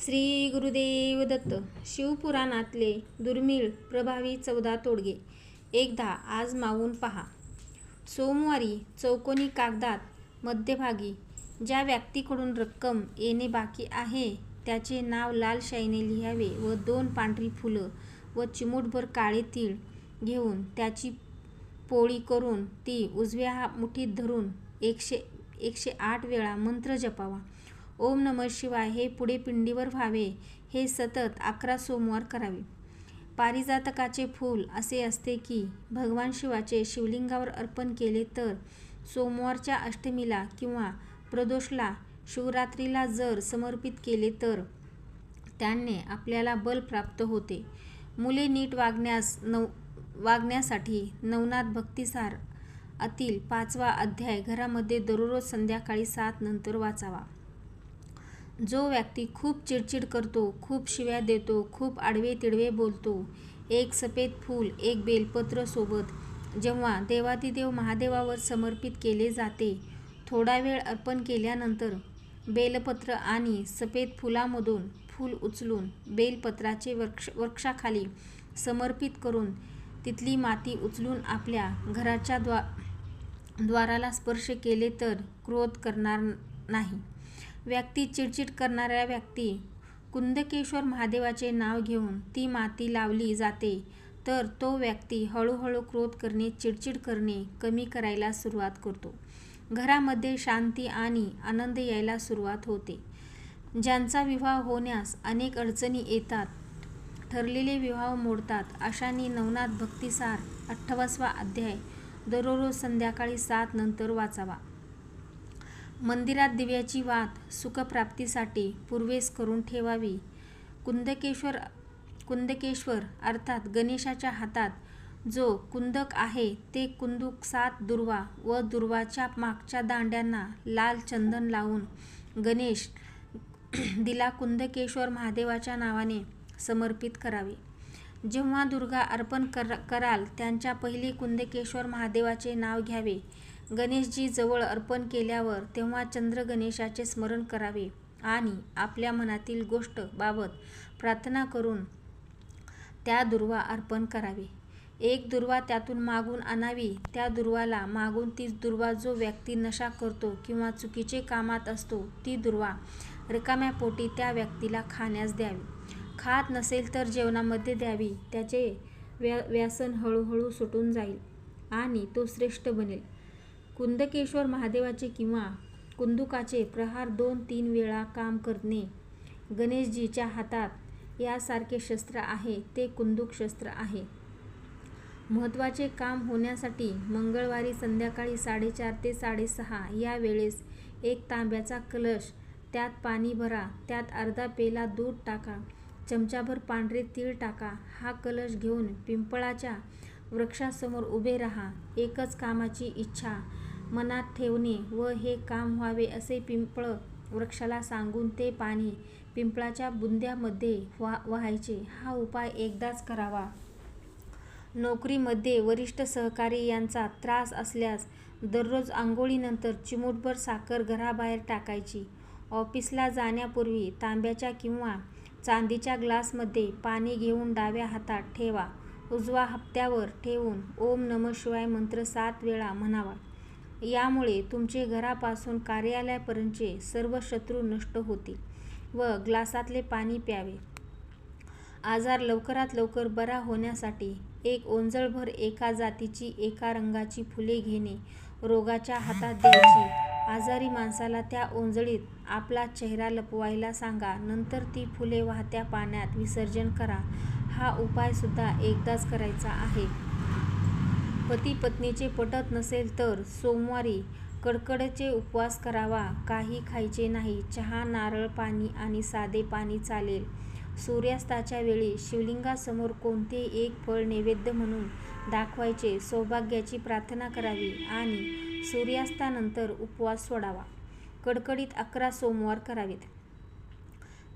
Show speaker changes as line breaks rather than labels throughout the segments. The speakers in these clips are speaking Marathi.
श्री गुरुदेव दत्त शिवपुराणातले दुर्मिळ प्रभावी चौदा तोडगे. एकदा आज मावून पहा. सोमवारी चौकोनी कागदात मध्यभागी ज्या व्यक्तीकडून रक्कम येणे बाकी आहे त्याचे नाव लाल शाईने लिहावे व दोन पांढरी फुलं व चिमूटभर काळे तीळ घेऊन त्याची पोळी करून ती उजव्या मुठीत धरून एकशे एकशे आठ वेळा मंत्र जपावा. ओम नमः शिवाय हे पुढे पिंडीवर व्हावे. हे सतत अकरा सोमवार करावे. पारिजातकाचे फूल असे असते की भगवान शिवाचे शिवलिंगावर अर्पण केले तर सोमवारच्या अष्टमीला किंवा प्रदोषला शिवरात्रीला जर समर्पित केले तर त्याने आपल्याला बल प्राप्त होते. मुले नीट वागण्यास नव वागण्यासाठी नवनाथ भक्तिसार अतील पाचवा अध्याय घरामध्ये दररोज संध्याकाळी सात नंतर वाचावा. जो व्यक्ती खूप चिडचिड करतो खूप शिव्या देतो खूप आडवे तिडवे बोलतो एक सफेद फूल एक बेलपत्र सोबत जेव्हा देवातिदेव महादेवावर समर्पित केले जाते थोडा वेळ अर्पण केल्यानंतर बेलपत्र आणि सफेद फुलामधून फूल उचलून बेलपत्राचे वृक्ष वृक्षाखाली समर्पित करून तिथली माती उचलून आपल्या घराच्या द्वा द्वाराला स्पर्श केले तर क्रोध करणार नाही. व्यक्ती चिडचिड करणाऱ्या व्यक्ती. कुंदकेश्वर महादेवाचे नाव घेऊन ती माती लावली जाते. तर तो व्यक्ती हळूहळू क्रोध करणे चिडचिड करणे कमी करायला सुरुवात करतो. घरामध्ये शांती आणि आनंद यायला सुरुवात होते. ज्यांचा विवाह होण्यास अनेक अडचणी येतात ठरलेले विवाह मोडतात अशांनी नवनाथ भक्तिसार अठ्ठावसवा अध्याय दररोज संध्याकाळी सात नंतर वाचावा. मंदिरात दिव्याची वात सुखप्राप्तीसाठी पूर्वेस करून ठेवावी. कुंदकेश्वर कुंदकेश्वर अर्थात गणेशाच्या हातात जो कुंदक आहे ते कुंदूक सात दुर्वा व दुर्वाच्या मागच्या दांड्यांना लाल चंदन लावून गणेश दिला कुंदकेश्वर महादेवाच्या नावाने समर्पित करावे. जेव्हा दुर्गा अर्पण कर कराल त्यांच्या पहिले कुंदकेश्वर महादेवाचे नाव घ्यावे. गणेशजी जवळ अर्पण केल्यावर तेव्हा चंद्र गणेशाचे स्मरण करावे आणि आपल्या मनातील गोष्ट बाबत प्रार्थना करून त्या दुर्वा अर्पण करावे. एक दुर्वा त्यातून मागून आणावी त्या दुर्वाला मागून तीच दुर्वा जो व्यक्ती नशा करतो किंवा चुकीचे कामात असतो ती दुर्वा रिकाम्या पोटी त्या व्यक्तीला खाण्यास द्यावी. खात नसेल तर जेवणामध्ये द्यावी त्याचे व्या व्यसन हळूहळू सुटून जाईल आणि तो श्रेष्ठ बनेल. कुंदकेश्वर महादेवाचे किंवा कुंदुकाचे प्रहार दोन तीन वेळा काम करणे गणेशजीच्या हातात यासारखे शस्त्र आहे ते कुंदूक शस्त्र आहे. महत्त्वाचे काम होण्यासाठी मंगळवारी संध्याकाळी साडेचार ते साडेसहा या वेळेस एक तांब्याचा कलश त्यात पाणी भरा त्यात अर्धा पेला दूध टाका चमचाभर पांढरे तीळ टाका हा कलश घेऊन पिंपळाच्या वृक्षासमोर उभे राहा एकच कामाची इच्छा मनात ठेवणे व हे काम व्हावे असे पिंपळ वृक्षाला सांगून ते पाणी पिंपळाच्या बुंद्यामध्ये वा व्हायचे. हा उपाय एकदाच करावा. नोकरीमध्ये वरिष्ठ सहकारी यांचा त्रास असल्यास दररोज आंघोळीनंतर चिमूटभर साखर घराबाहेर टाकायची. ऑफिसला जाण्यापूर्वी तांब्याच्या किंवा चांदीच्या ग्लासमध्ये पाणी घेऊन डाव्या हातात ठेवा. उजवा हप्त्यावर ठेवून ओम नम शिवाय मंत्र सात वेळा म्हणावा. यामुळे तुमचे घरापासून कार्यालयापर्यंतचे सर्व शत्रू नष्ट होतील व ग्लासातले पाणी प्यावे. आजार लवकरात लवकर बरा होण्यासाठी एक ओंजळभर एका जातीची एका रंगाची फुले घेणे रोगाच्या हातात द्यायची. आजारी माणसाला त्या ओंजळीत आपला चेहरा लपवायला सांगा नंतर ती फुले वाहत्या पाण्यात विसर्जन करा. हा उपायसुद्धा एकदाच करायचा आहे. पती पत्नीचे पटत नसेल तर सोमवारी कडकडचे उपवास करावा. काही खायचे नाही. चहा नारळ पाणी आणि साधे पाणी चालेल. सूर्यास्ताच्या वेळी शिवलिंगासमोर कोणते एक फळ नैवेद्य म्हणून दाखवायचे सौभाग्याची प्रार्थना करावी आणि सूर्यास्तानंतर उपवास सोडावा. कडकडीत अकरा सोमवार करावेत.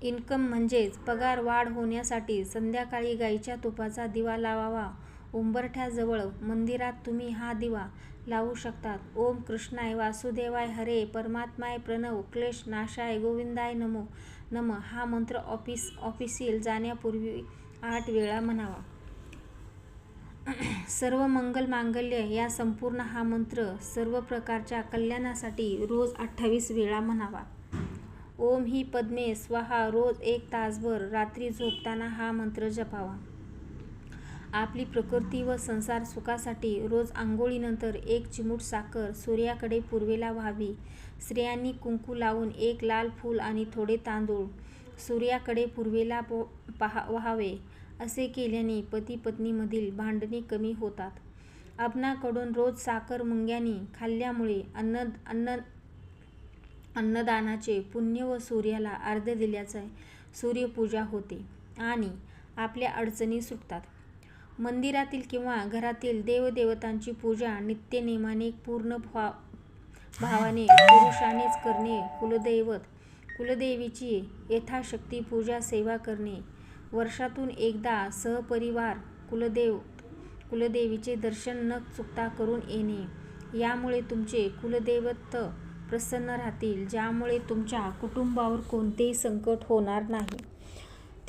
इन्कम म्हणजेच पगार वाढ होण्यासाठी संध्याकाळी गाईच्या तुपाचा दिवा लावावा. उंबरठ्याजवळ मंदिरात तुम्ही हा दिवा लावू शकतात. ओम कृष्णाय वासुदेवाय हरे परमात्माय प्रणव क्लेश नाशाय गोविंदाय नमो नम. हा मंत्र ऑफिस ऑफिसिल जाण्यापूर्वी आठ वेळा म्हणावा. सर्व मंगल मांगल्य या संपूर्ण हा मंत्र सर्व प्रकारच्या कल्याणासाठी रोज अठ्ठावीस वेळा म्हणावा. ओम ही पद्मे स्वाहा रोज एक तासभर रात्री झोपताना हा मंत्र जपावा. आपली प्रकृती व संसार सुखासाठी रोज आंघोळीनंतर एक चिमूट साखर सूर्याकडे पूर्वेला व्हावी. स्त्रियांनी कुंकू लावून एक लाल फूल आणि थोडे तांदूळ सूर्याकडे पूर्वेला पो पहा व्हावे. असे केल्याने पती पत्नीमधील भांडणे कमी होतात. आपणाकडून रोज साखर मुंग्यांनी खाल्ल्यामुळे अन्न अन्न अन्नदानाचे पुण्य व सूर्याला अर्ध दिल्याचे सूर्यपूजा होते आणि आपल्या अडचणी सुटतात. मंदिरातील किंवा घरातील देवदेवतांची पूजा नित्यनेमाने पूर्ण भा भावाने पुरुषानेच करणे कुलदैवत कुलदेवीची यथाशक्ती पूजा सेवा करणे. वर्षातून एकदा सहपरिवार कुलदेव कुलदेवीचे दर्शन न चुकता करून येणे. यामुळे तुमचे कुलदैवत प्रसन्न राहतील ज्यामुळे तुमच्या कुटुंबावर कोणतेही संकट होणार नाही.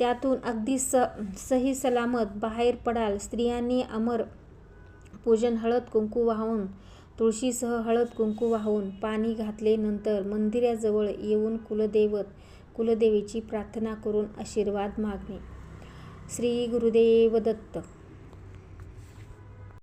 त्यातून अगदी स सही सलामत बाहेर पडाल. स्त्रियांनी अमर पूजन हळद कुंकू वाहून तुळशीसह हळद कुंकू वाहून पाणी घातले नंतर मंदिराजवळ येऊन कुलदैवत कुलदेवीची प्रार्थना करून आशीर्वाद मागणे. श्री गुरुदेव दत्त